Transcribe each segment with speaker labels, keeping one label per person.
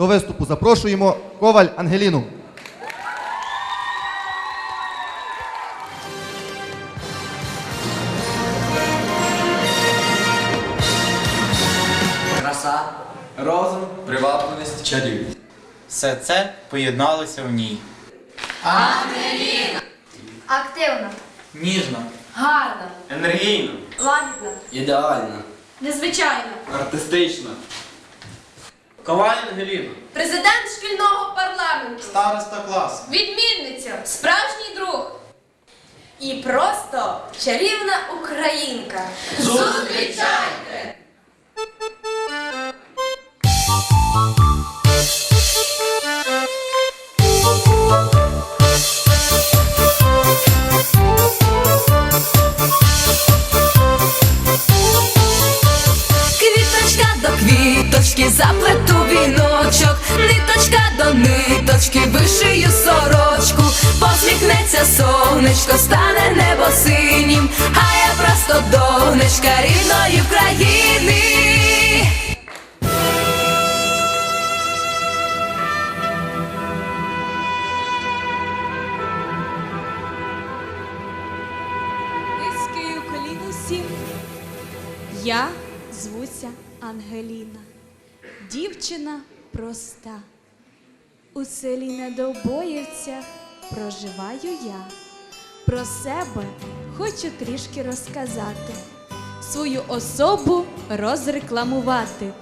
Speaker 1: До виступу запрошуємо Коваль Ангеліну.
Speaker 2: Краса,
Speaker 3: Розум, привабливість, чарівність.
Speaker 4: Все це поєдналося в ній. Ангеліна!
Speaker 5: Активна,
Speaker 4: Ніжно,
Speaker 5: гарна,
Speaker 3: Енергійно,
Speaker 5: лагідна,
Speaker 2: ідеальна,
Speaker 5: незвичайна.
Speaker 3: артистично. Коваль Ангеліна.
Speaker 5: Президент шкільного парламенту,
Speaker 4: староста класу.
Speaker 5: відмінниця, справжній друг. І просто чарівна українка. Зустрічайте!
Speaker 6: Ниточки вишию сорочку, посміхнеться сонечко, стане небо синім, а я просто донечка рідної країни.
Speaker 7: Я звуся Ангеліна, дівчина проста. У селі Недовбоївцях проживаю я. Про себе хочу трішки розказати, свою особу розрекламувати.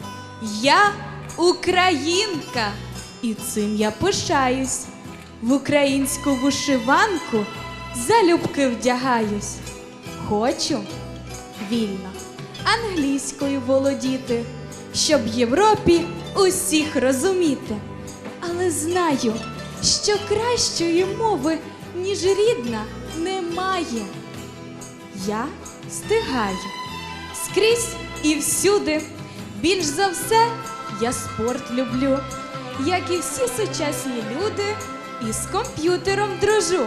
Speaker 7: Я українка, і цим я пишаюсь. В українську вишиванку залюбки вдягаюсь. Хочу вільно англійською володіти, щоб Європі усіх розуміти. Знаю, що кращої мови, ніж рідна, немає. Я стигаю скрізь і всюди. Більш за все я спорт люблю, як і всі сучасні люди, і з комп'ютером дружу.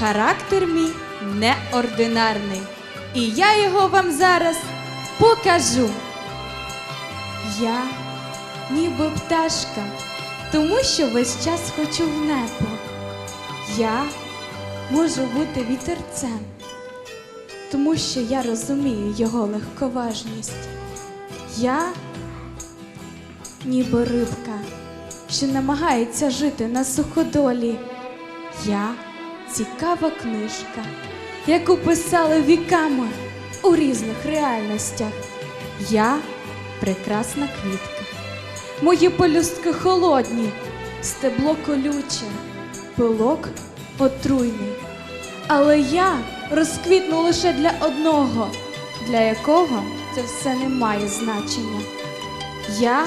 Speaker 7: Характер мій неординарний, і я його вам зараз покажу. Я ніби пташка, тому що весь час хочу в небо. Я можу бути вітерцем, тому що я розумію його легковажність. Я ніби рибка, що намагається жити на суходолі. Я цікава книжка, яку писали віками у різних реальностях. Я прекрасна квітка. Мої пелюстки холодні, стебло колюче, пилок отруйний. Але я розквітну лише для одного, для якого це все не має значення. Я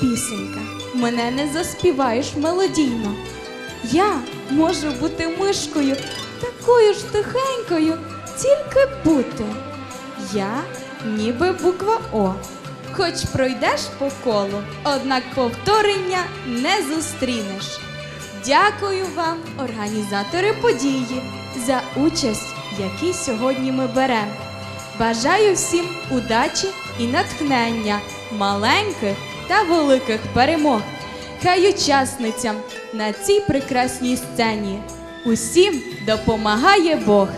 Speaker 7: пісенька, мене не заспіваєш мелодійно. Я можу бути мишкою, такою ж тихенькою, тільки бути. Я ніби буква О. Хоч пройдеш по колу, однак повторення не зустрінеш. Дякую вам, організатори події, за участь, в якій сьогодні ми беремо. Бажаю всім удачі і натхнення, маленьких та великих перемог. Хай учасницям на цій прекрасній сцені усім допомагає Бог.